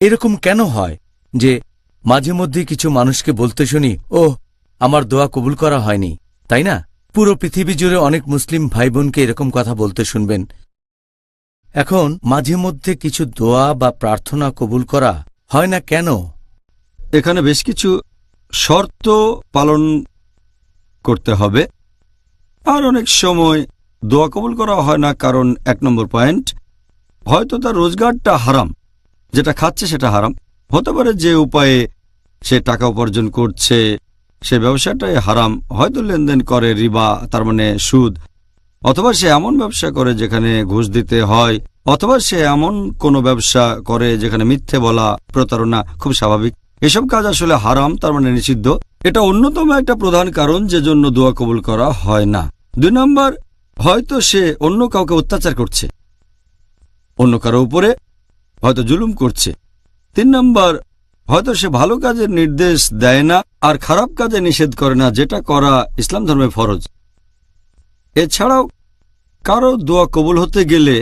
এরকম কেন হয় যে মাঝে মধ্যে কিছু মানুষকে বলতে শুনি ও আমার দোয়া কবুল করা হয়নি। তাই না? পুরো পৃথিবী জুড়ে অনেক মুসলিম ভাই বোনকে এরকম কথা বলতে শুনবেন। এখন মাঝে মধ্যে কিছু দোয়া বা প্রার্থনা কবুল করা হয় না কেন? এখানে বেশ কিছু শর্ত পালন করতে হবে। আর অনেক সময় দোয়া কবুল করা হয় না, কারণ এক নম্বর পয়েন্ট, হয়তো তার রোজগারটা হারাম। যেটা খাচ্ছে সেটা হারাম। হতে পারে যে উপায়ে সে টাকা উপার্জন করছে, সে ব্যবসাটাই হারাম। হয়তো লেনদেন করে রিবা, তার মানে সুদ। অথবা সে এমন ব্যবসা করে যেখানে ঘুষ দিতে হয়, অথবা সে এমন কোনো ব্যবসা করে যেখানে মিথ্যে বলা প্রতারণা খুব স্বাভাবিক। এসব কাজ আসলে হারাম, তার মানে নিষিদ্ধ। এটা অন্যতম একটা প্রধান কারণ যে জন্য দোয়া কবুল করা হয় না। দুই নম্বর, হয়তো সে অন্য কাউকে অত্যাচার করছে। অন্য কারও উপরে হয়তো জুলুম করছে। তিন নম্বর, হয়তো সে ভালো কাজের নির্দেশ দেয় না আর খারাপ কাজে নিষেধ করে না, যেটা করা ইসলাম ধর্মে ফরজ। এছাড়াও, কারও দোয়া কবুল হতে গেলে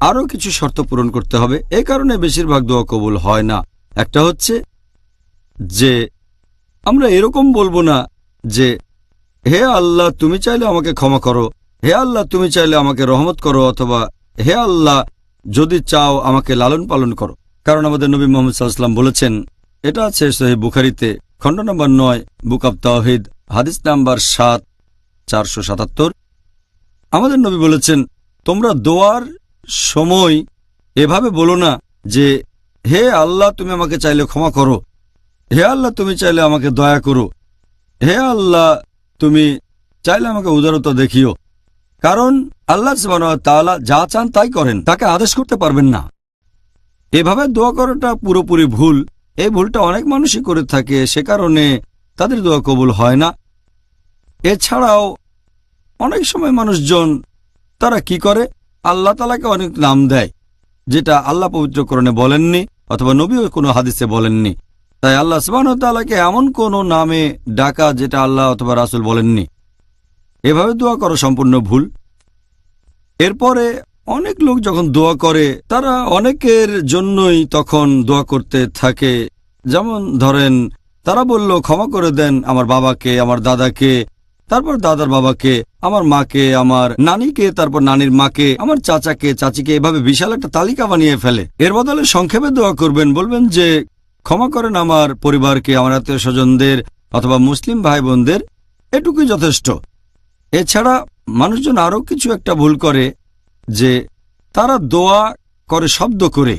আরও কিছু শর্ত পূরণ করতে হবে। এ কারণে বেশিরভাগ দোয়া কবুল হয় না। একটা হচ্ছে যে, আমরা এরকম বলব না যে, হে আল্লাহ, তুমি চাইলে আমাকে ক্ষমা করো। হে আল্লাহ, তুমি চাইলে আমাকে রহমত করো। অথবা, হে আল্লাহ যদি চাও আমাকে লালন পালন করো। কারণ আমাদের নবী মোহাম্মদ সাল্লাম বলেছেন, এটা আছে সহি বুখারিতে, খণ্ড নম্বর নয়, বুক অব তাওহিদ, হাদিস নাম্বার সাত, চারশো সাতাত্তর। আমাদের নবী বলেছেন, তোমরা দোয়ার সময় এভাবে বলো না যে, হে আল্লাহ তুমি আমাকে চাইলে ক্ষমা করো, হে আল্লাহ তুমি চাইলে আমাকে দয়া করো, হে আল্লাহ তুমি চাইলে আমাকে উদারতা দেখিও। কারণ আল্লাহ তাআলা যা চান তাই করেন, তাকে আদেশ করতে পারবেন না। এভাবে দোয়া করাটা পুরোপুরি ভুল। এই ভুলটা অনেক মানুষই করে থাকে, সে কারণে তাদের দোয়া কবুল হয় না। এছাড়াও অনেক সময় মানুষজন, তারা কি করে? আল্লাহ তালাকে অনেক নাম দেয়, যেটা আল্লাহ পবিত্রকরণে বলেননি অথবা নবীও কোনো হাদিসে বলেননি। তাই আল্লাহ সুবাহতালাকে এমন কোনো নামে ডাকা যেটা আল্লাহ অথবা রাসুল বলেননি। এভাবে দোয়া করা সম্পূর্ণ ভুল। এরপরে অনেক লোক যখন দোয়া করে, তারা অনেকের জন্যই তখন দোয়া করতে থাকে। যেমন ধরেন, তারা বলল, ক্ষমা করে দেন আমার বাবাকে, আমার দাদাকে, তারপর দাদার বাবাকে, আমার মাকে, আমার নানিকে, তারপর নানির মাকে, আমার চাচাকে, চাচিকে, এভাবে বিশাল একটা তালিকা বানিয়ে ফেলে। এর বদলে সংক্ষেপে দোয়া করবেন, বলবেন যে, ক্ষমা করেন আমার পরিবারকে, আমার আত্মীয় স্বজনদের অথবা মুসলিম ভাই বোনদের এটুকুই যথেষ্ট। এছাড়া মানুষজন আরও কিছু একটা ভুল করে যে তারা দোয়া করে, শব্দ করে,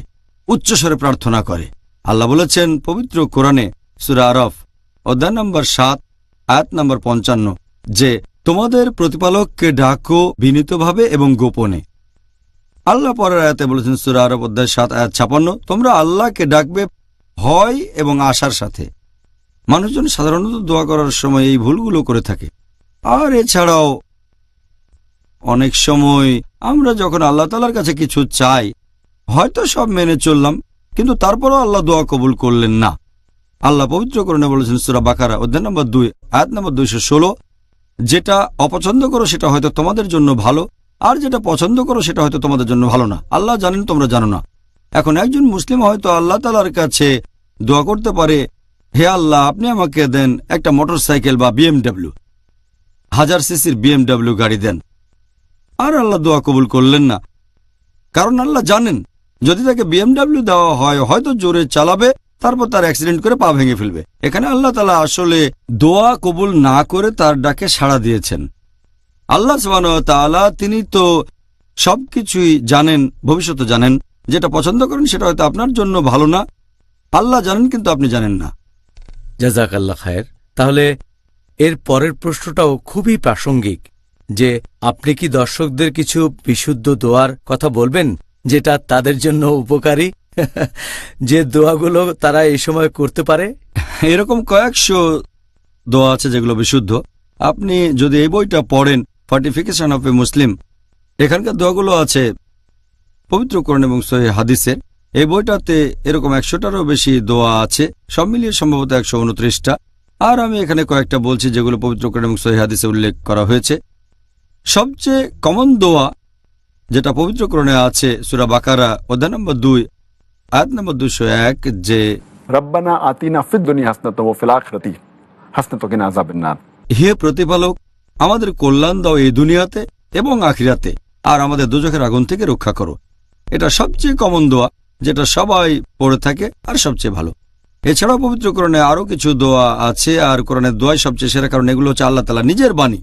উচ্চস্বরে প্রার্থনা করে। আল্লাহ বলেছেন, পবিত্র কোরআনে সুরা আরফ, অধ্যায় নম্বর সাত, আয়াত নম্বর পঞ্চান্ন, যে তোমাদের প্রতিপালককে ডাকো বিনীতভাবে এবং গোপনে। আল্লাহ পরের আয়াতে বলেছেন, সুরা আরব অধ্যায় সাত, আয়াত ছাপান্ন, তোমরা আল্লাহকে ডাকবে ভয় এবং আশার সাথে। মানুষজন সাধারণত দোয়া করার সময় এই ভুলগুলো করে থাকে। আর এছাড়াও, অনেক সময় আমরা যখন আল্লাহ তালার কাছে কিছু চাই, হয়তো সব মেনে চললাম, কিন্তু তারপরও আল্লাহ দোয়া কবুল করলেন না। আল্লাহ পবিত্র করণে বলেছেন সুরা বাকারা, অধ্যায় নম্বর দুই, আয়াত নম্বর দুইশো ষোলো, যেটা অপছন্দ করো সেটা হয়তো তোমাদের জন্য ভালো, আর যেটা পছন্দ করো সেটা হয়তো তোমাদের জন্য ভালো না। আল্লাহ জানেন, তোমরা জানো না। এখন একজন মুসলিম হয়তো আল্লাহ তালার কাছে দোয়া করতে পারে, হে আল্লাহ, আপনি আমাকে দেন একটা মোটর সাইকেল বা বিএমডাব্লিউ। হাজার সিসির বিএমডাব্লিউ গাড়ি দেন। আর আল্লাহ দোয়া কবুল করলেন না। কারণ আল্লাহ জানেন, যদি তাকে বিএমডাব্লিউ দেওয়া হয়, হয়তো জোরে চালাবে, তারপর তার অ্যাক্সিডেন্ট করে পা ভেঙে ফেলবে। এখানে আল্লাহ তালা আসলে দোয়া কবুল না করে তার ডাকে সাড়া দিয়েছেন। আল্লাহ সবান তাআলা তিনি তো সবকিছুই জানেন, ভবিষ্যতে জানেন। যেটা পছন্দ করেন সেটা হয়তো আপনার জন্য ভালো না। আল্লাহ জানেন কিন্তু আপনি জানেন না। জাজাক আল্লাহ খায়ের। তাহলে এর পরের প্রশ্নটাও খুবই প্রাসঙ্গিক, যে আপনি কি দর্শকদের কিছু বিশুদ্ধ দোয়ার কথা বলবেন, যেটা তাদের জন্য উপকারী? যে দোয়াগুলো তারা এই সময় করতে পারে? এরকম কয়েকশো দোয়া আছে যেগুলো বিশুদ্ধ। আপনি যদি এই বইটা পড়েন ফার্টিফিকেশন অফ এ মুসলিম এখানকার দোয়াগুলো আছে পবিত্রকরণ এবং সহি হাদিসের। এই বইটাতে এরকম একশোটারও বেশি দোয়া আছে, সব মিলিয়ে সম্ভবত একশো উনত্রিশটা। আর আমি এখানে কয়েকটা বলছি যেগুলো পবিত্রকরণ এবং সহিহাদিসে উল্লেখ করা হয়েছে। সবচেয়ে কমন দোয়া যেটা পবিত্রকরণে আছে সুরা বাকারা অধ্যায় নম্বর দুই আয়াত নম্বর দুশো এক যে রব্বানা আতিনা ফিদ্দুনি হাসনাত ও ফিলাখরতি হাসনাত কিনা যাবেন না হে প্রতিপালক আমাদের কল্যাণ দাও এই দুনিয়াতে এবং আখিরাতে আর আমাদের দুজকের আগুন থেকে রক্ষা করো। এটা সবচেয়ে কমন দোয়া যেটা সবাই পড়ে থাকে আর সবচেয়ে ভালো। এছাড়াও পবিত্র কোরআনে আরও কিছু দোয়া আছে আর কোরআনের দোয়াই সবচেয়ে সেরা কারণ এগুলো হচ্ছে আল্লাহ তালা নিজের বাণী।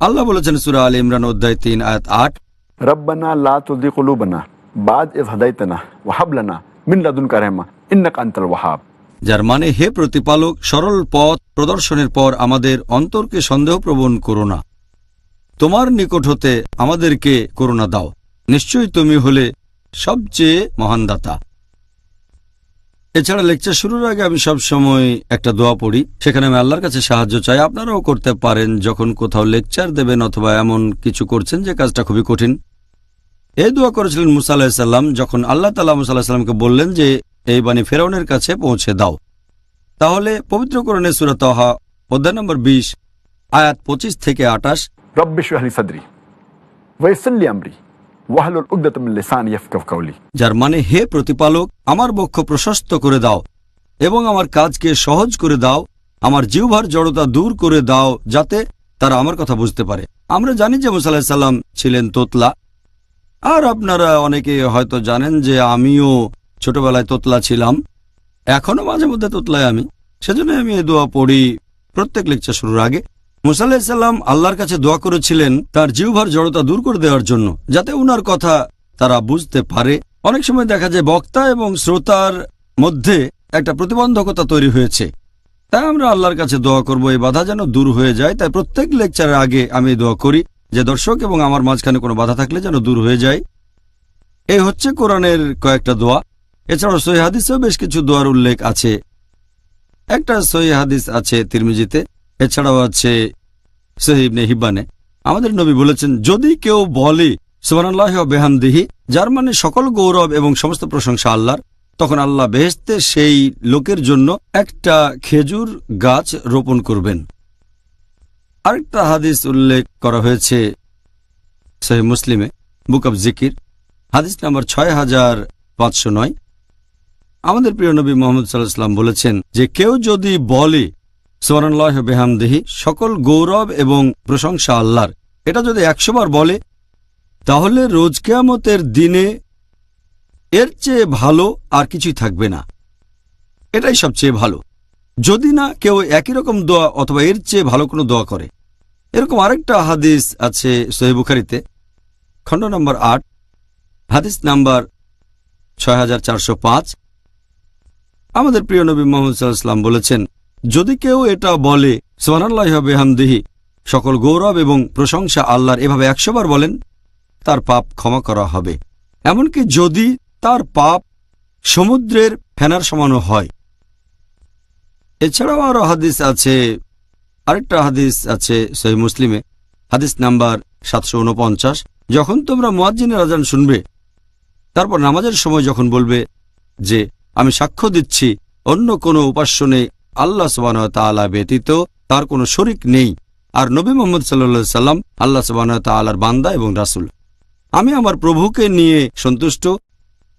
আল্লাহ বলেছেন সুরা আল ইমরান অধ্যায় তিন আয়াত আট রব্বানা লা তুদি কুলুবানা বাদ ইজ হাদাইতানা ওয়াহাবলানা মিন লাদুন কারেমা আনতাল ওয়াহাব। যার মানে হে প্রতিপালক সরল পথ প্রদর্শনের পর আমাদের অন্তরকে সন্দেহপ্রবণ করো না। তোমার নিকট হতে আমাদেরকে করুণা দাও। নিশ্চয়ই তুমি হলে সবচেয়ে মহান দাতা। এছাড়া লেকচার শুরুর আগে আমি সব সময় একটা দোয়া পড়ি। সেখানে আমি আল্লাহর কাছে সাহায্য চাই। আপনারাও করতে পারেন যখন কোথাও লেকচার দেবেন অথবা এমন কিছু করছেন যে কাজটা খুবই কঠিন। এই দোয়া করেছিলেন মুসা আলাহিসাল্লাম যখন আল্লাহ তালা মুসা আলাহিসাল্লামকে বললেন যে, এই বাণী ফেরাউনের কাছে পৌঁছে দাও। তাহলে পবিত্রকরণে সুরাতহা অধ্যায় নম্বর বিশ, আয়াত পঁচিশ থেকে আটাশ রব্বিশ সাদরি ওয়েসল্লি আমরি। ওয়াহলুল কাউলি যার মানে হে প্রতিপালক, আমার বক্ষ প্রশস্ত করে দাও এবং আমার কাজকে সহজ করে দাও, আমার জিহ্বার জড়তা দূর করে দাও যাতে তারা আমার কথা বুঝতে পারে। আমরা জানি যে মুসাল্লাহ সাল্লাম ছিলেন তোতলা। আর আপনারা অনেকে হয়তো জানেন যে আমিও ছোটবেলায় তোতলা ছিলাম। এখনও মাঝে মধ্যে তোতলায় আমি। সেজন্য আমি এ দোয়া পড়ি প্রত্যেক লেকচার শুরুর আগে। মুসাল্লাহিসাল্লাম আল্লাহর কাছে দোয়া করেছিলেন তার জিহ্বার জড়তা দূর করে দেওয়ার জন্য, যাতে উনার কথা তারা বুঝতে পারে। অনেক সময় দেখা যায় বক্তা এবং শ্রোতার মধ্যে একটা প্রতিবন্ধকতা তৈরি হয়েছে। তাই আমরা আল্লাহর কাছে দোয়া করব, এই বাধা যেন দূর হয়ে যায়। তাই প্রত্যেক লেকচারের আগে আমি দোয়া করি যে, দর্শক এবং আমার মাঝখানে কোনো বাধা থাকলে যেন দূর হয়ে যায়। এই হচ্ছে কোরআনের কয়েকটা দোয়া। এছাড়াও সহি হাদিসেও বেশ কিছু দোয়ার উল্লেখ আছে। একটা সহি হাদিস আছে তিরমিজিতে। এছাড়াও আছে সহিবনে হিব্বানে। আমাদের নবী বলেছেন, যদি কেউ বলে, সুবহানাল্লাহি ওয়া বিহামদিহি, যার মানে সকল গৌরব এবং সমস্ত প্রশংসা আল্লাহর, তখন আল্লাহ বেহেশতে সেই লোকের জন্য একটা খেজুর গাছ রোপণ করবেন। আরেকটা হাদিস উল্লেখ করা হয়েছে সহি মুসলিমে, বুক অব জিকির, হাদিস নাম্বার ছয় হাজার পাঁচশো নয়। আমাদের প্রিয় নবী মোহাম্মদ সাল্লাহাম বলেছেন যে, কেউ যদি বলে সোয়ারাল্লাহ বেহামদেহি, সকল গৌরব এবং প্রশংসা আল্লাহর। এটা যদি একশো বার বলে, তাহলে রোজ কেয়ামতের দিনে এর চেয়ে ভালো আর কিছুই থাকবে না। এটাই সবচেয়ে ভালো। যদি না কেউ একই রকম দোয়া অথবা এর চেয়ে ভালো কোনো দোয়া করে। এরকম আরেকটা হাদিস আছে সোহেবুখারিতে খণ্ড নম্বর আট, হাদিস নাম্বার ছয় হাজার চারশো পাঁচ। আমাদের প্রিয় নবী মোহাম্মদ সাল্লাহাম বলেছেন যদি কেউ এটা বলে সোহানাল্লাহ বেহামদিহি, সকল গৌরব এবং প্রশংসা আল্লাহর এভাবে একশোবার বলেন, তার পাপ ক্ষমা করা হবে। এমনকি যদি তার পাপ সমুদ্রের ফেনার সমানও হয়। এছাড়াও আরও হাদিস আছে, আরেকটা হাদিস আছে সহি মুসলিমে, হাদিস নাম্বার সাতশো উনপঞ্চাশ যখন তোমরা মুয়াজ্জিনের আজান শুনবে, তারপর নামাজের সময় যখন বলবে যে, আমি সাক্ষ্য দিচ্ছি, অন্য কোনো উপাস্য নেই আল্লাহ সুবাহ তাআলা ব্যতীত তার কোনো শরিক নেই। আর নবী মোহাম্মদ সাল্লা সাল্লাম আল্লাহ সুবাহ তাআলার বান্দা এবং রাসুল। আমি আমার প্রভুকে নিয়ে সন্তুষ্ট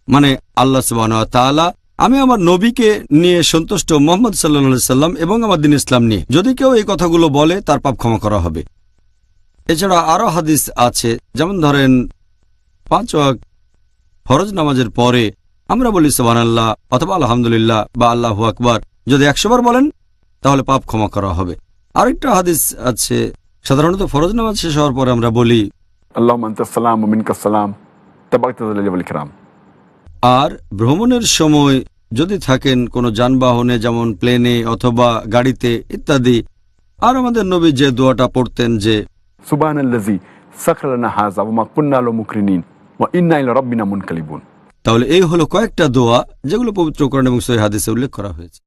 মানে আল্লাহ সুবাহ তাআলা, আমি আমার নবীকে নিয়ে সন্তুষ্ট মোহাম্মদ সাল্লা সাল্লাম এবং আমার দিন ইসলাম নিয়ে। যদি কেউ এই কথাগুলো বলে, তার পাপ ক্ষমা করা হবে। এছাড়া আরও হাদিস আছে, যেমন ধরেন পাঁচ ফরজ নামাজের পরে আমরা বলি সোবান আল্লাহ অথবা আলহামদুলিল্লাহ বা আল্লাহ আকবার। যদি একশোবার বলেন তাহলে পাপ ক্ষমা করা হবে। আরেকটা হাদিস আছে সাধারণত ফরজ নামাজ শেষ হওয়ার পরে আমরা বলি আল্লাহ আর ভ্রমণের সময় যদি থাকেন কোনো যানবাহনে যেমন প্লেনে অথবা গাড়িতে ইত্যাদি আর আমাদের নবী যে দোয়াটা পড়তেন যে তাহলে এই হলো কয়েকটা দোয়া যেগুলো পবিত্রকরণ এবং সহি হাদিসে উল্লেখ করা হয়েছে।